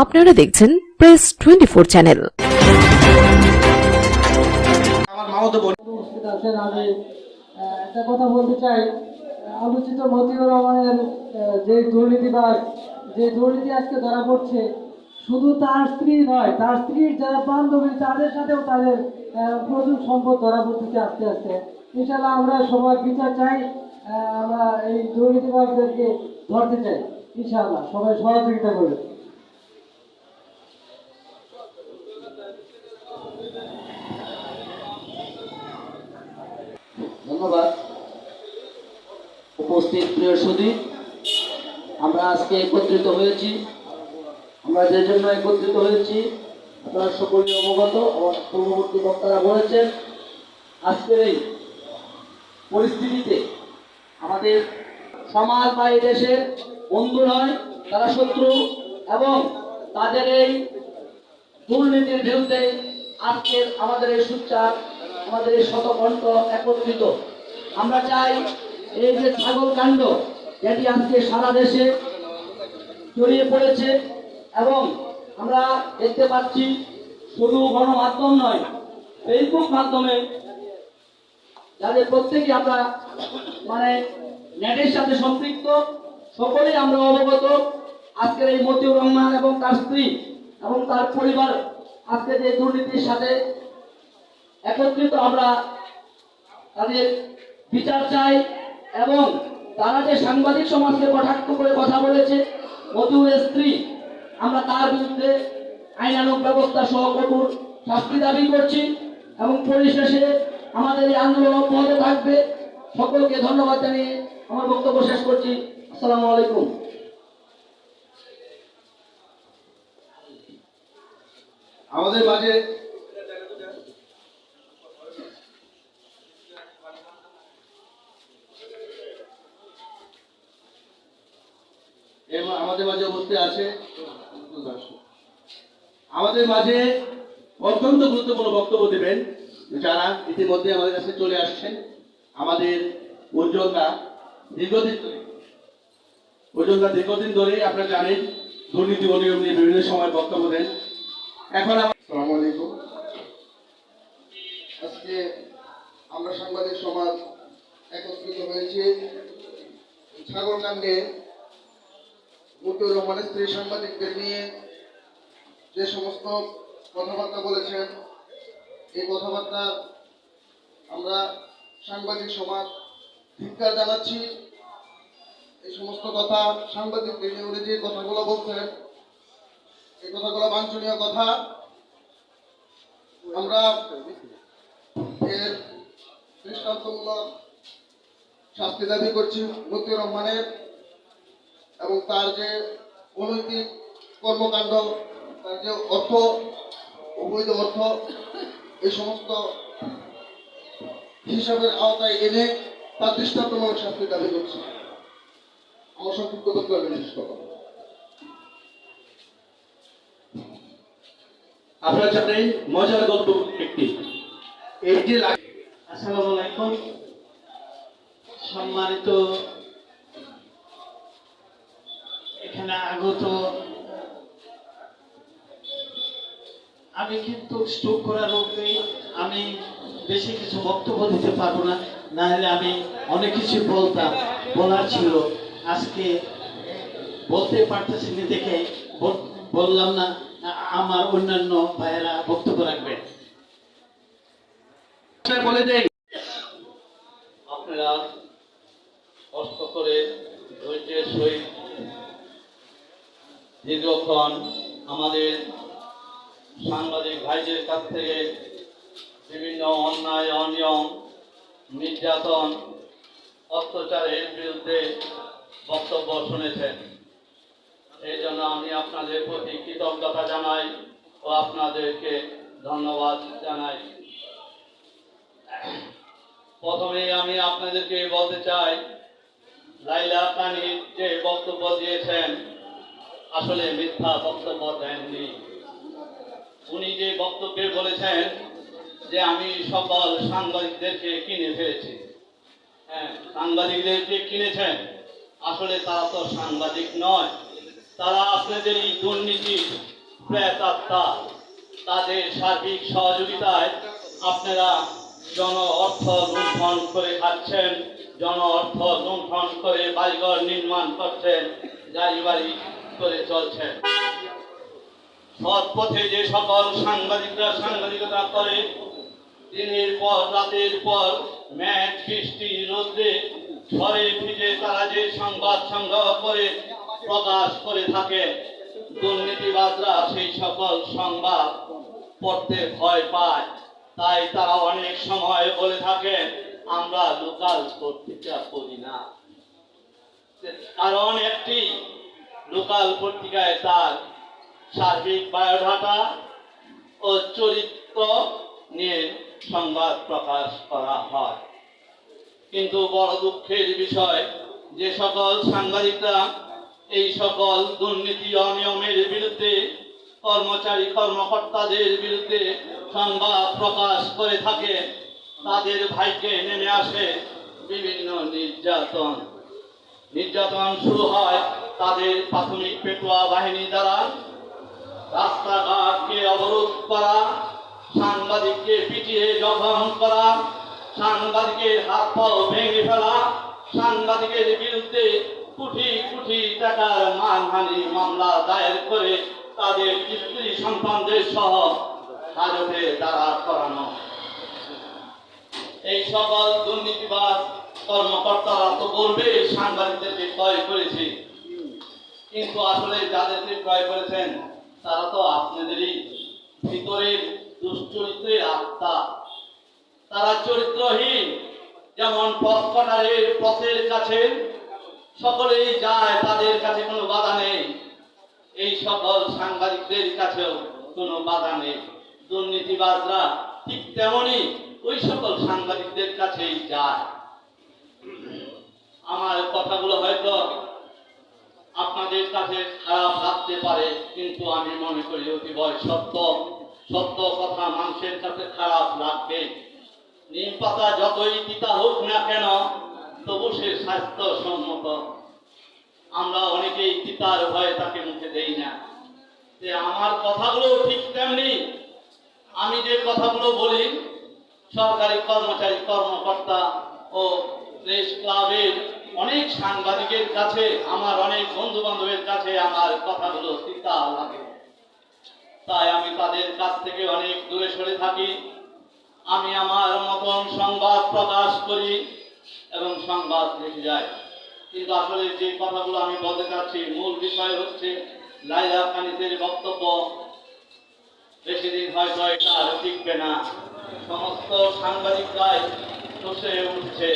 আপনারা দেখছেন press twenty four channel একটা কথা বলতে চাই। আলোচিত মতিউর রহমানের যে দুর্নীতিবাজ যে দুর্নীতি আজকে ধরা পড়ছে শুধু তার স্ত্রী নয় তার স্ত্রীর যারা বান্ধবী তাদের সাথেও তাদের প্রচুর সম্পদ ধরা পড়তেছে আস্তে আস্তে। ইনশাল্লাহ আমরা সবার বিচার চাই আমরা এই দুর্নীতিবাজদেরকে ধরতে চাই। ইনশাআল্লাহ সবাই সহযোগিতা করবে ধন্যবাদ। উপস্থিত প্রিয় সুদী আমরা আজকে একত্রিত হয়েছি। আমরা যে জন্য একত্রিত হয়েছি, আপনারা সকলে অবগত আমার পূর্ববর্তী বক্তারা বলেছেন, আজকের এই পরিস্থিতিতে আমাদের সমাজ বা এই দেশের বন্ধু নয়, তারা শত্রু এবং তাদের এই দুর্নীতির বিরুদ্ধে আজকের আমাদের এই সুচ্চার আমাদের এই শতকণ্ঠ একত্রিত। আমরা চাই এই যে ছাগল কাণ্ড এটি আজকে সারা দেশে ছড়িয়ে পড়েছে এবং আমরা দেখতে পাচ্ছি শুধু গণমাধ্যম নয় ফেসবুক মাধ্যমে যাদের প্রত্যেকে আমরা মানে নেটের সাথে সম্পৃক্ত, সকলেই আমরা অবগত আজকের এই মতিউর রহমান এবং তার স্ত্রী এবং তার পরিবার আজকে যে দুর্নীতির সাথে একত্রিত আমরা তাদের বিচার চাই এবং তারা যে সাংবাদিক সমাজকে কটাক্ষ করে কথা বলেছে মতিউরের স্ত্রী, আমরা তার বিরুদ্ধে আইনানুগ ব্যবস্থা সহ কঠোর শাস্তি দাবি করছি এবং পরিশেষে আমাদের এই আন্দোলন অব্যাহত থাকবে। সকলকে ধন্যবাদ জানিয়ে আমার বক্তব্য শেষ করছি। আসসালামু আলাইকুম। আমাদের মাঝে এবং আমাদের মাঝে উপস্থিত আছে আমাদের মাঝে অত্যন্ত গুরুত্বপূর্ণ বক্তব্য দেবেন যারা ইতিমধ্যে আমাদের কাছে চলে আসছেন। আমাদের উজ্জ্বলরা দীর্ঘদিন ধরে উজ্জ্বলরা দীর্ঘদিন ধরে আপনারা জানেন, দুর্নীতি অনিয়ম নিয়ে বিভিন্ন সময় বক্তব্য দেন। এখন আসসালামু আলাইকুম। আজকে আমরা সাংবাদিক সমাজ একত্রিত হয়েছি। ছাগলকাণ্ডে মতিউর রহমানের স্ত্রী সাংবাদিকদের নিয়ে যে সমস্ত কথাবার্তা বলেছেন, এই কথাবার্তা আমরা সাংবাদিক সমাজ ধিক্কার জানাচ্ছি। এই সমস্ত কথা সাংবাদিকদের নিয়ে উনি যে কথাগুলো বলছেন, এই কথাগুলো বাঞ্ছনীয় কথা। আমরা এর দৃষ্টান্তমূলক শাস্তি দাবি করছি মতিউর রহমানের এবং তার যে অনৈতিক কর্মকাণ্ড তার যে অর্থ অবৈধ অর্থ এই সমস্ত হিসাবের আওতায় এনে তার দৃষ্টান্তমূলক শাস্তি দাবি করছি। আমার সংক্ষিপ্ত বিশেষ কথা আপনার সাথে মজার গল্প একটি। এই যে আসসালামু আলাইকুম। সম্মানিত এখানে আগত। আমি কিন্তু স্ট্রোক করা রোগে আমি বেশি কিছু বক্তব্য দিতে পারব না। না হলে আমি অনেক কিছু বলতাম। বলার ছিল। আজকে বলতে পারতেছি না দেখে বললাম না। আমার অন্যান্য ভাইয়েরা বক্তব্য রাখবেন। বলে দেই আপনারা কষ্ট করে ধৈর্যের সহিত দীর্ঘক্ষণ আমাদের সাংবাদিক ভাইদের কাছ থেকে বিভিন্ন অন্যায়, অনিয়ম, নির্যাতন, অত্যাচারের বিরুদ্ধে বক্তব্য শুনেছেন। এই জন্য আমি আপনাদের প্রতি কৃতজ্ঞতা জানাই ও আপনাদেরকে ধন্যবাদ জানাই। প্রথমে আমি আপনাদেরকে বলতে চাই, লাইলা কানির যে বক্তব্য দিয়েছেন আসলে মিথ্যা বক্তব্য দেননি। উনি যে বক্তব্যে বলেছেন যে আমি সকল সাংবাদিকদেরকে কিনে ফেলেছি। হ্যাঁ সাংবাদিকদেরকে কিনেছেন। আসলে তারা তো সাংবাদিক নয়। তারা আপনাদের এই দুর্নীতি, প্রেত আত্মা, তাদের সার্বিক সহযোগিতায় আপনারা জন অর্থ লুণ্ঠন করে খাচ্ছেন, জন অর্থ লুণ্ঠন করে বাড়িঘর নির্মাণ করছেন গাড়ি বাড়ি করে চলছেন। সৎ পথে যে সকল সাংবাদিকরা সাংবাদিকতা করে, দিনের পর, রাতের পর ম্যাচ বৃষ্টি, রোদ্রে ঝড়ে ভিজে তারা যে সংবাদ সংগ্রহ করে, প্রকাশ করে থাকে, দুর্নীতিবাজরা সেই সকল সংবাদ পড়তে ভয় পায়। তাই তারা অনেক সময় বলে থাকেন, আমরা লোকাল পত্রিকা পড়ি না। কারণ একটি লোকাল পত্রিকায় তার সার্বিক বায়োডাটা ও চরিত্র নিয়ে সংবাদ প্রকাশ করা হয়। কিন্তু বড় দুঃখের বিষয়, যে সকল সাংবাদিকরা এই সকল দুর্নীতি অনিয়মের বিরুদ্ধে, কর্মচারী কর্মকর্তাদের বিরুদ্ধে সংবাদ প্রকাশ করে থাকে, তাদের ভাইকে নেমে আসে বিভিন্ন নির্যাতন। নির্যাতন শুরু হয় তাদের প্রাথমিক পেটুয়া বাহিনী দ্বারা রাস্তাঘাটকে অবরোধ করা, সাংবাদিককে পিটিয়ে জখম করা, সাংবাদিকের হাত পাও ভেঙে ফেলা, সাংবাদিকের বিরুদ্ধে কোটি কোটি টাকার মানহানি মামলা দায়ের করে তাদের স্ত্রী সন্তানদের সহ হাজতে দ্বারা করানো। এই সকল দুর্নীতিবাদ কর্মকর্তারা তো বলবে, সাংবাদিকদেরকে ক্রয় করেছে। কিন্তু আসলে যাদেরকে ক্রয় করেছেন, তারা তো আপনাদেরই ভিতরের দুশ্চরিত্রের আত্মা। তারা চরিত্রহীন, যেমন পথ কটারের পথের কাছে সকলেই যায়, তাদের কাছে কোনো বাধা নেই। এই সকল সাংবাদিকদের কাছেও কোনো বাধা নেই। দুর্নীতিবাজরা ঠিক তেমনই ওই সকল সাংবাদিকদের কাছেই যায়। আমার কথাগুলো হয়তো আপনাদের কাছে খারাপ লাগতে পারে, কিন্তু আমি মনে করি অতিবয় সত্য। সত্য কথা মানুষের কাছে খারাপ লাগবে। নিম পাতা যতই তিতা হোক না কেন, তবু সে স্বাস্থ্যসম্মত আমরা অনেকেই তিতার ভয়ে তাকে মুখে দেই না। যে আমার কথাগুলো ঠিক তেমনি, আমি যে কথাগুলো বলি, সরকারি কর্মচারী, কর্মকর্তা ও প্রেস ক্লাবের অনেক সাংবাদিকের কাছে, আমার অনেক বন্ধু বান্ধবের কাছে আমার কথাগুলো তিতা লাগে। তাই আমি তাদের কাছ থেকে অনেক দূরে সরে থাকি। আমি আমার মতন সংবাদ প্রকাশ করি এবং সংবাদ রেখে যাই। কিন্তু আসলে যে কথাগুলো আমি বলতে চাচ্ছি, মূল বিষয় হচ্ছে লাইলা কানিতের বক্তব্য। বেশি দিন হয়তো এটা আর টিকবে না। সমস্ত সাংবাদিকরাই চষে উঠছে।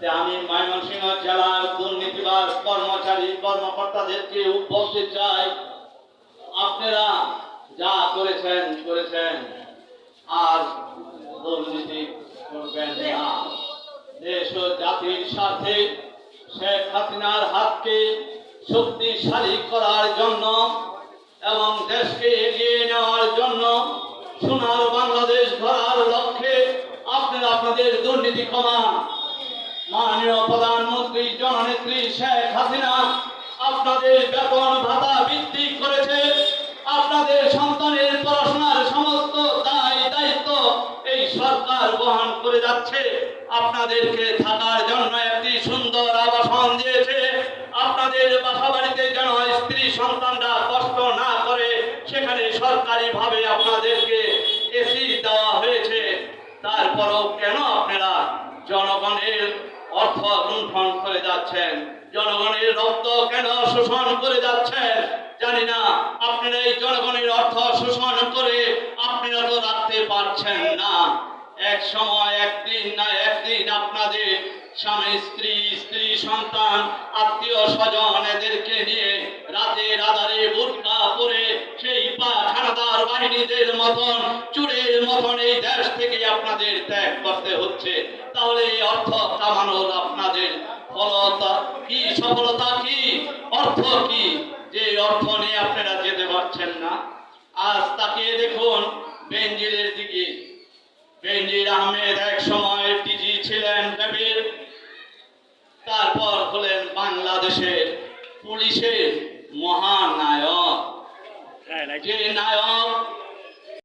যে আমি ময়মনসিংহ জেলার দুর্নীতিবাজ কর্মচারী কর্মকর্তাদেরকে বলতে চাই। আপনারা যা করেছেন করেছেন। আর দুর্নীতি করবেন না। দেশ ও জাতির স্বার্থে শেখ হাসিনার হাতকে শক্তিশালী করার জন্য এবং দেশকে এগিয়ে নেওয়ার জন্য সোনার বাংলাদেশ গড়ার লক্ষ্যে আপনারা আপনাদের দুর্নীতি কমান মাননীয় প্রধানমন্ত্রী, জননেত্রী শেখ হাসিনা, আপনাদের বেতন ভাতা বৃদ্ধি করেছে। আপনাদের সন্তানের পড়াশোনার সমস্ত দায়, দায়িত্ব এই সরকার বহন করে যাচ্ছে। আপনাদেরকে থাকার জন্য একটি সুন্দর আবাসন দিয়েছে। আপনাদের বাসা বাড়িতে যেন স্ত্রী সন্তানরা কষ্ট না করে, সেখানে সরকারি ভাবে আপনাদেরকে এসি দেওয়া হয়েছে। তারপরও কেন আপনারা জনগণের অর্থ লুণ্ঠন করে যাচ্ছেন। জনগণের রক্ত কেন শোষণ করে যাচ্ছেন? জানি না। আপনারা এই জনগণের অর্থ শোষণ করে আপনারা তো রাখতে পারছেন না। এক সময়, একদিন না, একদিন আপনাদের স্বামী, স্ত্রী স্ত্রী, সন্তান, আত্মীয় স্বজন এদেরকে নিয়ে রাতের আধারে বোরকা পরে পাখানাদার বাহিনীদের মতন, চুরের মতন এই দেশ থেকে আপনাদের ত্যাগ করতে হচ্ছে। তাহলে এই অর্থ কামানোর আপনাদের। ফলতা কি, সফলতা কি, অর্থ কি? যে অর্থ নিয়ে আপনারা যেতে পারছেন না। আজ তাকিয়ে দেখুন বেঞ্জিরের দিকে। বেনজির আহমেদ এক সময় ডিজি ছিলেন র্যাবের তারপর হলেন বাংলাদেশের পুলিশের মহানায়ক। যে নায়ক